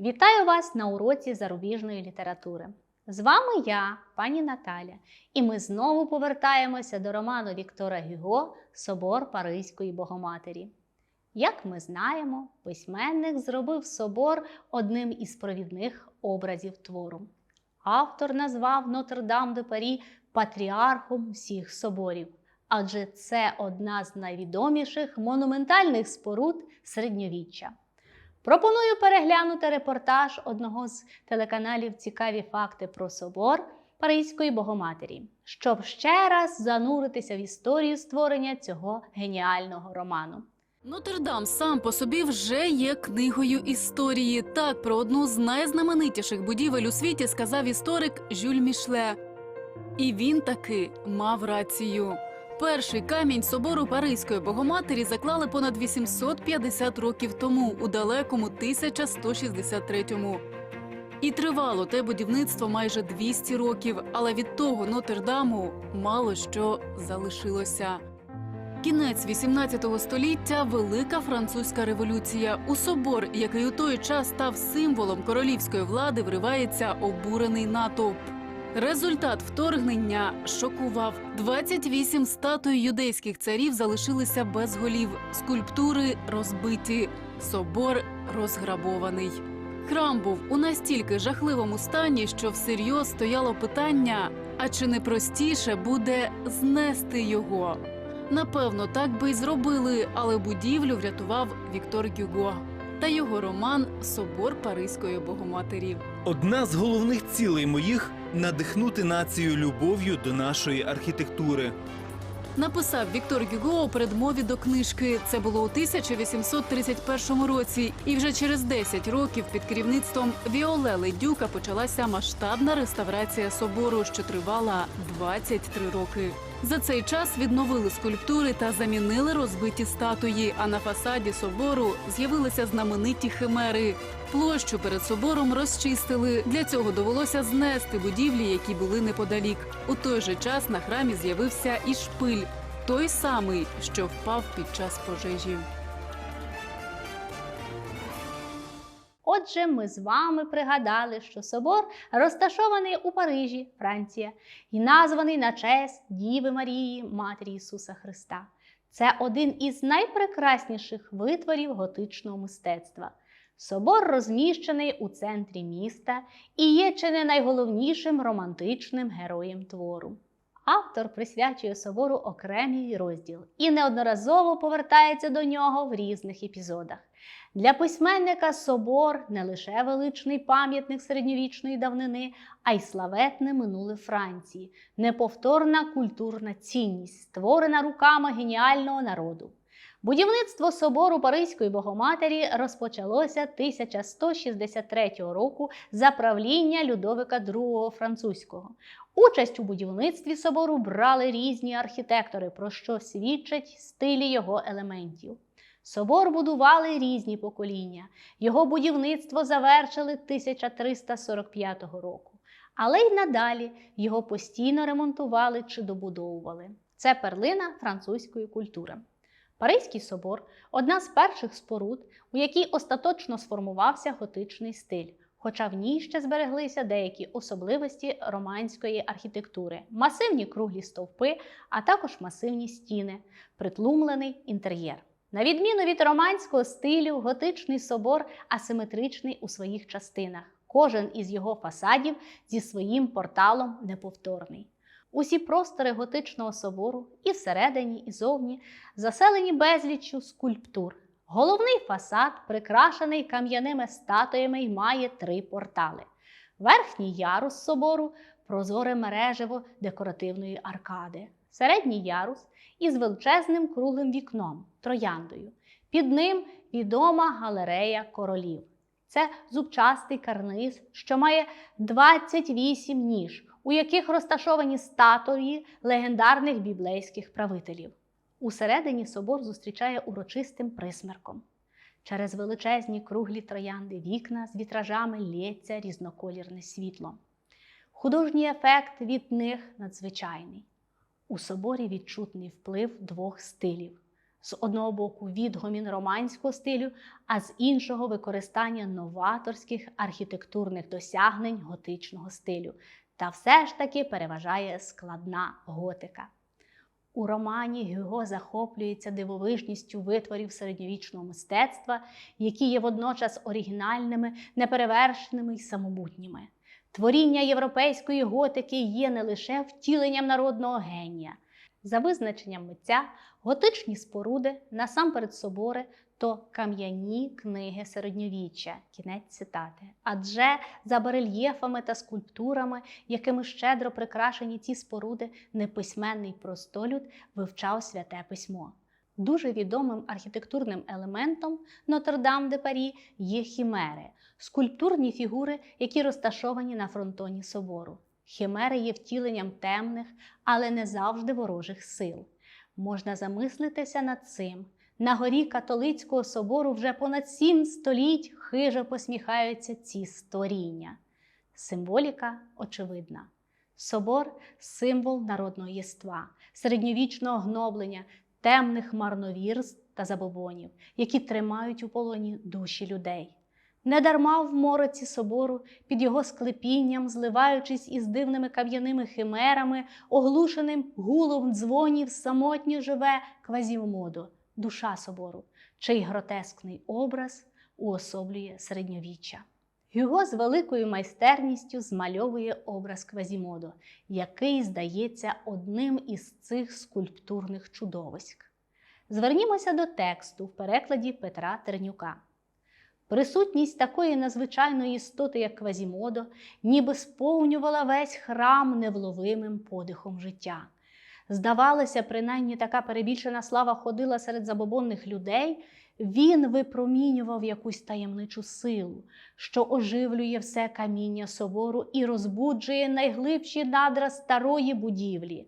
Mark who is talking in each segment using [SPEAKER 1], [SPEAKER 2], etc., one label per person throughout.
[SPEAKER 1] Вітаю вас на уроці зарубіжної літератури. З вами я, пані Наталя, і ми знову повертаємося до роману Віктора Гюго Собор Паризької Богоматері. Як ми знаємо, письменник зробив собор одним із провідних образів твору. Автор назвав Нотр-Дам де Парі патріархом всіх соборів, адже це одна з найвідоміших монументальних споруд середньовіччя. Пропоную переглянути репортаж одного з телеканалів Цікаві факти про собор Паризької Богоматері, щоб ще раз зануритися в історію створення цього геніального роману.
[SPEAKER 2] Нотр-Дам сам по собі вже є книгою історії. Так про одну з найзнаменитіших будівель у світі сказав історик Жюль Мішле. І він таки мав рацію. Перший камінь собору Паризької Богоматері заклали понад 850 років тому, у далекому 1163-му. І тривало те будівництво майже 200 років, але від того Нотр-Даму мало що залишилося. Кінець 18 століття Велика французька революція. У собор, який у той час став символом королівської влади, вривається обурений натовп. Результат вторгнення шокував. 28 статуй юдейських царів залишилися без голів, скульптури розбиті, собор розграбований. Храм був у настільки жахливому стані, що всерйоз стояло питання: а чи не простіше буде знести його? Напевно, так би й зробили, але будівлю врятував Віктор Гюго та його роман Собор Паризької Богоматері.
[SPEAKER 3] Одна з головних цілей моїх надихнути націю любов'ю до нашої архітектури.
[SPEAKER 2] Написав Віктор Гюго у передмові до книжки. Це було у 1831 році, і вже через 10 років під керівництвом Віоле Ледюка почалася масштабна реставрація собору, що тривала 23 роки. За цей час відновили скульптури та замінили розбиті статуї. А на фасаді собору з'явилися знамениті химери. Площу перед собором розчистили. Для цього довелося знести будівлі, які були неподалік. У той же час на храмі з'явився і шпиль, той самий, що впав під час пожежі.
[SPEAKER 1] Отже, ми з вами пригадали, що собор розташований у Парижі, Франція, і названий на честь Діви Марії, Матері Ісуса Христа. Це один із найпрекрасніших витворів готичного мистецтва. Собор розміщений у центрі міста і є чи не найголовнішим романтичним героєм твору. Автор присвячує собору окремий розділ і неодноразово повертається до нього в різних епізодах. Для письменника собор не лише величний пам'ятник середньовічної давнини, а й славетне минуле Франції, неповторна культурна цінність, створена руками геніального народу. Будівництво собору Паризької Богоматері розпочалося 1163 року за правління Людовика II французького. Участь у будівництві собору брали різні архітектори, про що свідчать стилі його елементів. Собор будували різні покоління. Його будівництво завершили 1345 року. Але й надалі його постійно ремонтували чи добудовували. Це перлина французької культури. Паризький собор одна з перших споруд, у якій остаточно сформувався готичний стиль, хоча в ній ще збереглися деякі особливості романської архітектури, масивні круглі стовпи, а також масивні стіни, притлумлений інтер'єр. На відміну від романського стилю, готичний собор асиметричний у своїх частинах. Кожен із його фасадів зі своїм порталом неповторний. Усі простори готичного собору і всередині, і зовні заселені безліччю скульптур. Головний фасад, прикрашений кам'яними статуями, й має три портали. Верхній ярус собору прозоре мережево декоративної аркади, середній ярус із величезним круглим вікном трояндою. Під ним відома галерея королів. Це зубчастий карниз, що має 28 ніж, у яких розташовані статуї легендарних біблейських правителів. Усередині собор зустрічає урочистим присмерком. Через величезні круглі троянди вікна з вітражами лється різноколірне світло. Художній ефект від них надзвичайний. У соборі відчутний вплив двох стилів З одного боку відгомін романського стилю, а з іншого використання новаторських архітектурних досягнень готичного стилю. Та все ж таки переважає складна готика. У романі Гюго захоплюється дивовижністю витворів середньовічного мистецтва, які є водночас оригінальними, неперевершеними й самобутніми. Творіння європейської готики є не лише втіленням народного генія. За визначенням митця, готичні споруди, насамперед собори, то кам'яні книги середньовіччя, кінець цитати. Адже за барельєфами та скульптурами, якими щедро прикрашені ці споруди, неписьменний простолюд вивчав святе письмо. Дуже відомим архітектурним елементом Нотр-Дам де Парі є хімери, скульптурні фігури, які розташовані на фронтоні собору. Хімери є втіленням темних, але не завжди ворожих сил. Можна замислитися над цим. На горі католицького собору вже понад сім століть хижо посміхаються ці створіння. Символіка очевидна. Собор символ народного єства, середньовічного гноблення, темних марновірств та забобонів, які тримають у полоні душі людей. Недарма в мороці собору, під його склепінням, зливаючись із дивними кам'яними химерами, оглушеним гулом дзвонів, самотньо живе квазімодо, душа собору, чий гротескний образ уособлює середньовіччя. Гюго з великою майстерністю змальовує образ Квазімодо, який здається одним із цих скульптурних чудовиськ. Звернімося до тексту в перекладі Петра Тернюка. Присутність такої надзвичайної істоти, як Квазімодо, ніби сповнювала весь храм невловимим подихом життя. Здавалося, принаймні така перебільшена слава ходила серед забобонних людей, він випромінював якусь таємничу силу, що оживлює все каміння собору і розбуджує найглибші надра старої будівлі.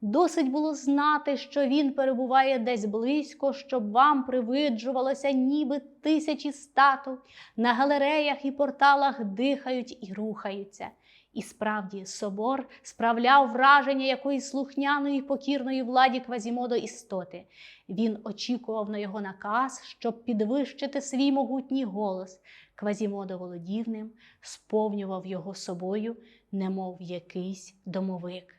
[SPEAKER 1] Досить було знати, що він перебуває десь близько, щоб вам привиджувалося, ніби тисячі статуй на галереях і порталах дихають і рухаються. І справді собор справляв враження якоїсь слухняної покірної владі Квазімодо істоти. Він очікував на його наказ, щоб підвищити свій могутній голос. Квазімодо володів ним, сповнював його собою, немов якийсь домовик.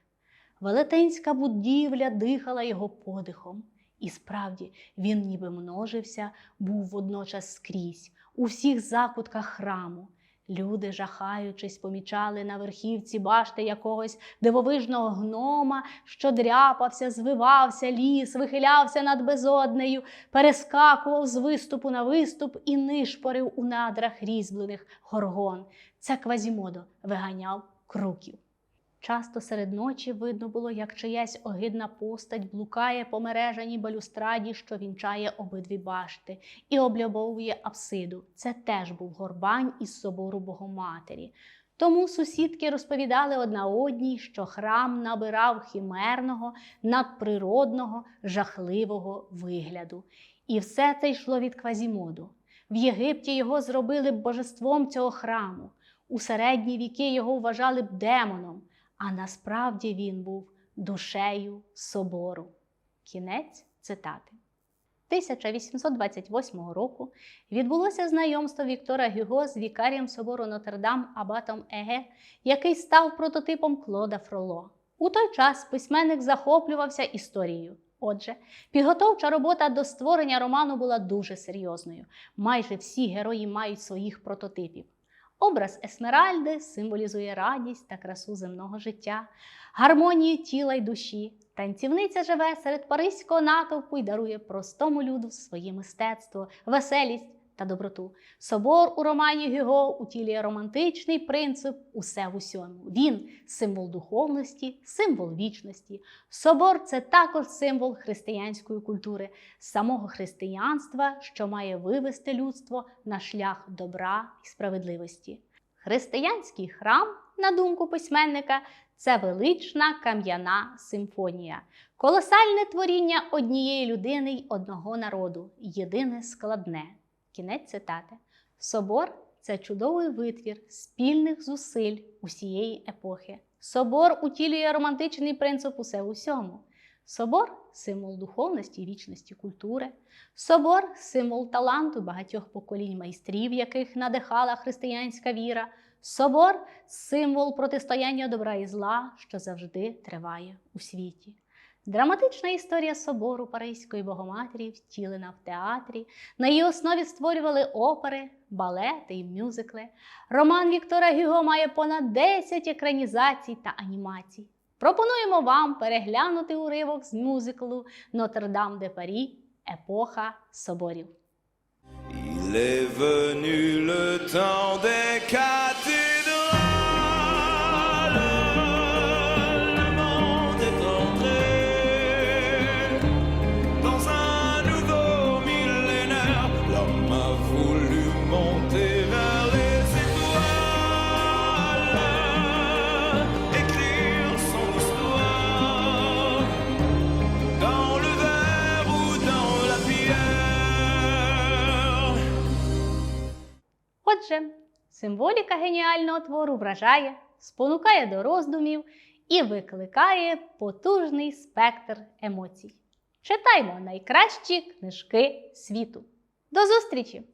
[SPEAKER 1] Велетенська будівля дихала його подихом. І справді він ніби множився, був водночас скрізь, у всіх закутках храму. Люди, жахаючись, помічали на верхівці башти якогось дивовижного гнома, що дряпався, звивався, ліс, вихилявся над безоднею, перескакував з виступу на виступ і нишпорив у надрах різьблених горгон. Це Квазімодо виганяв круків. Часто серед ночі видно було, як чиясь огидна постать блукає по мережаній балюстраді, що вінчає обидві башти, і облюбовує апсиду. Це теж був горбань із собору Богоматері. Тому сусідки розповідали одна одній, що храм набирав хімерного, надприродного, жахливого вигляду. І все це йшло від Квазімоду. В Єгипті його зробили б божеством цього храму. У середні віки його вважали б демоном а насправді він був душею собору. Кінець цитати. 1828 року відбулося знайомство Віктора Гюго з вікарієм собору Нотр-Дам Абатом Еге, який став прототипом Клода Фроло. У той час письменник захоплювався історією. Отже, підготовча робота до створення роману була дуже серйозною. Майже всі герої мають своїх прототипів. Образ Есмеральди символізує радість та красу земного життя, гармонію тіла й душі. Танцівниця живе серед паризького натовпу і дарує простому люду своє мистецтво, веселість та доброту. Собор у романі Гюго утілює романтичний принцип усе в усьому. Він символ духовності, символ вічності. Собор це також символ християнської культури, самого християнства, що має вивести людство на шлях добра і справедливості. Християнський храм, на думку письменника, це велична кам'яна симфонія, колосальне творіння однієї людини й одного народу, єдине складне. Кінець цитати. Собор це чудовий витвір спільних зусиль усієї епохи. Собор утілює романтичний принцип усе в усьому. Собор символ духовності вічності культури. Собор символ таланту багатьох поколінь майстрів, яких надихала християнська віра. Собор символ протистояння добра і зла, що завжди триває у світі. Драматична історія собору Паризької Богоматері втілена в театрі. На її основі створювали опери, балети і мюзикли. Роман Віктора Гюго має понад 10 екранізацій та анімацій. Пропонуємо вам переглянути уривок з мюзиклу Нотр-Дам де Парі Епоха соборів.
[SPEAKER 4] Il est venu le temps des
[SPEAKER 1] Отже, символіка геніального твору вражає, спонукає до роздумів і викликає потужний спектр емоцій. Читаймо найкращі книжки світу. До зустрічі!